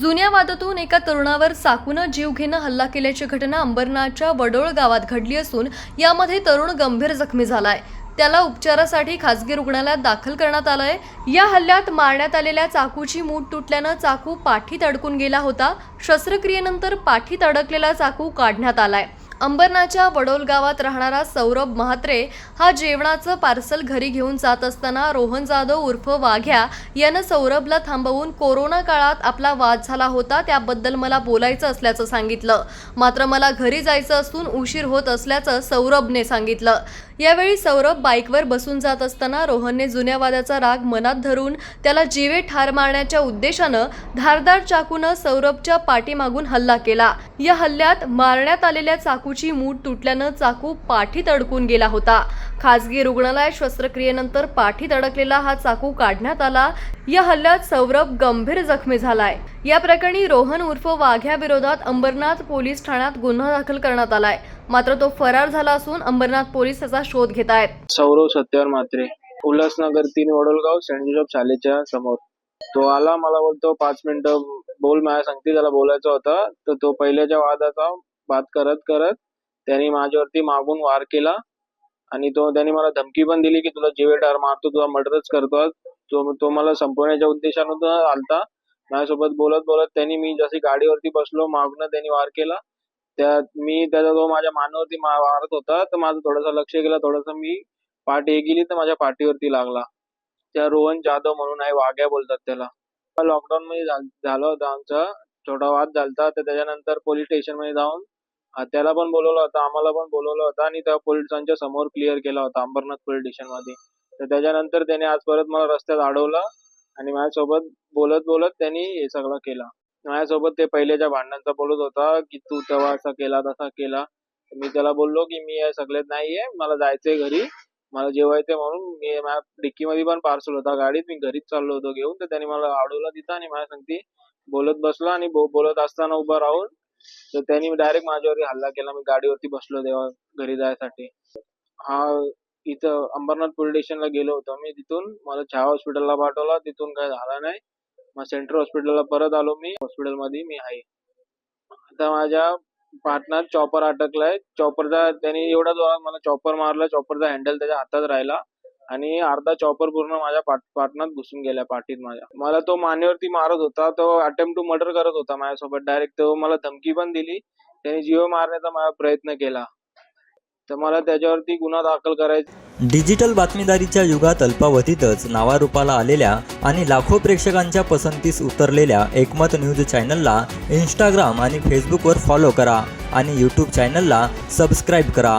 जुन्या वादातून एका तरुणावर चाकूनं जीव घेणं हल्ला केल्याची घटना अंबरनाथच्या वडोळ गावात घडली असून यामध्ये तरुण गंभीर जखमी झालाय. त्याला उपचारासाठी खासगी रुग्णालयात दाखल करण्यात आलंय. या हल्ल्यात मारण्यात आलेल्या चाकूची मूठ तुटल्यानं चाकू पाठीत अडकून गेला होता. शस्त्रक्रियेनंतर पाठीत अडकलेला चाकू काढण्यात आलाय. अंबरनाच्या वडोल गावात राहणारा सौरभ म्हात्रे हा जेवणाचं पार्सल घरी घेऊन जात असताना रोहन जाधव उर्फ वाघ्या यानं सौरभला थांबवून कोरोना काळात आपला वाद झाला होता त्याबद्दल मला बोलायचं असल्याचं सांगितलं. मात्र मला घरी जायचं असून उशीर होत असल्याचं सौरभने सांगितलं. यावेळी सौरभ बाईकवर बसून जात असताना रोहनने जुन्या वादाचा राग मनात धरून त्याला जीवे ठार मारण्याच्या उद्देशानं धारदार चाकूनं सौरभच्या पाठीमागून हल्ला केला. या हल्ल्यात मारण्यात आलेल्या चाकू चाकूची मूठ तुटल्यानं चाकू पाठीत अडकून गेला होता. खासगी रुग्णालयात शस्त्रक्रियेनंतर पाठीत अडकलेला हा चाकू काढण्यात आला. या हल्ल्यात सौरभ गंभीर जखमी झालाय. या प्रकरणी रोहन उर्फ वाघ्या विरोधात अंबरनाथ पोलीस ठाण्यात गुन्हा दाखल करण्यात आलाय. मात्र तो फरार झाला असून अंबरनाथ पोलीस त्याचा शोध घेत आहेत. सौरव सत्यावर मात्रे उल्हासनगर तीन वडोलगाव सेंट जोसेफ शालेच्या समोर. तो आला मला बोलतो पाच मिनिटं बोल माझ्या सांगते त्याला बोलायचं होतं. तर तो पहिल्याच्या वादाचा बात करत करत त्यांनी माझ्यावरती मागून वार केला. आणि तो त्यांनी मला धमकी पण दिली की तुला जीवे ठार मारतो तुला मर्डरच करतो तो तो मला संपवण्याच्या उद्देशानं आलता. माझ्यासोबत बोलत बोलत त्यांनी मी जशी गाडीवरती बसलो मागणं त्यांनी वार केला. त्यात मी त्याचा तो माझ्या मानावरती मारत होता तर माझं थोडंसं लक्ष गेलं. थोडंसं मी पाठ हे गेली तर माझ्या पाठीवरती लागला. त्या रोहन जाधव म्हणून आहे वाघ्या बोलतात त्याला. लॉकडाऊन मध्ये झालं होतं आमचा. छोटा वाद झालता तर त्याच्यानंतर पोलीस स्टेशनमध्ये जाऊन त्याला पण बोलवलं होतं आम्हाला पण बोलवलं होतं आणि त्या पोलिसांच्या समोर क्लिअर केला होता अंबरनाथ पोलीस स्टेशनमध्ये. तर त्याच्यानंतर त्याने आज परत मला रस्त्यात अडवलं आणि माझ्यासोबत बोलत बोलत त्यांनी हे सगळं केलं. माझ्यासोबत ते पहिल्याच्या भांडणांचा बोलत होता की तू तेव्हा असा केला तसा केला तर मी त्याला बोललो की मी या सगळ्यात नाहीये मला जायचंय घरी मला जेवायचंय म्हणून मी माझ्या डिक्कीमध्ये पण पार्सल होता गाडीत मी घरीच चाललो होतो घेऊन तर त्याने मला अडवलं तिथं आणि माझ्या सांगती बोलत बसला आणि बो- बोलत असताना उभं राहून तर त्यांनी डायरेक्ट माझ्यावर हल्ला केला. मी गाडीवरती बसलो तेव्हा घरी जायसाठी. हा इथं अंबरनाथ पोलीस स्टेशनला गेलो होतो. मी तिथून मला छावा हॉस्पिटलला पाठवला. तिथून काय झालं नाही. मग सेंट्रल हॉस्पिटलला परत आलो मी. हॉस्पिटलमध्ये मी आहे. आता माझ्या पार्टनर चॉपर अटकलाय. चॉपरचा त्यांनी एवढा जोरात मला चॉपर मारला. चॉपरचा हँडल त्याच्या हातात राहिला. आणि अर्धा चॉपर पूर्ण माझ्या पाठ पार्टनात घुसून गेला पाठीत माझ्या. मला तो मानेवरती मारत होता तो अटेम्प्ट टू मर्डर करत होता माझ्यासोबत. डायरेक्ट तो मला धमकी पण दिली. त्याने जीव मारण्याचा माझा प्रयत्न केला. तर मला त्याच्यावरती गुन्हा दाखल करायचा. डिजिटल बातमीदारीच्या युगात अल्पावधीतच नावारूपाला आलेल्या आणि लाखो प्रेक्षकांच्या पसंतीस उतरलेल्या एकमत न्यूज चॅनलला इंस्टाग्राम आणि फेसबुकवर फॉलो करा आणि यूट्यूब चॅनलला सबस्क्राईब करा.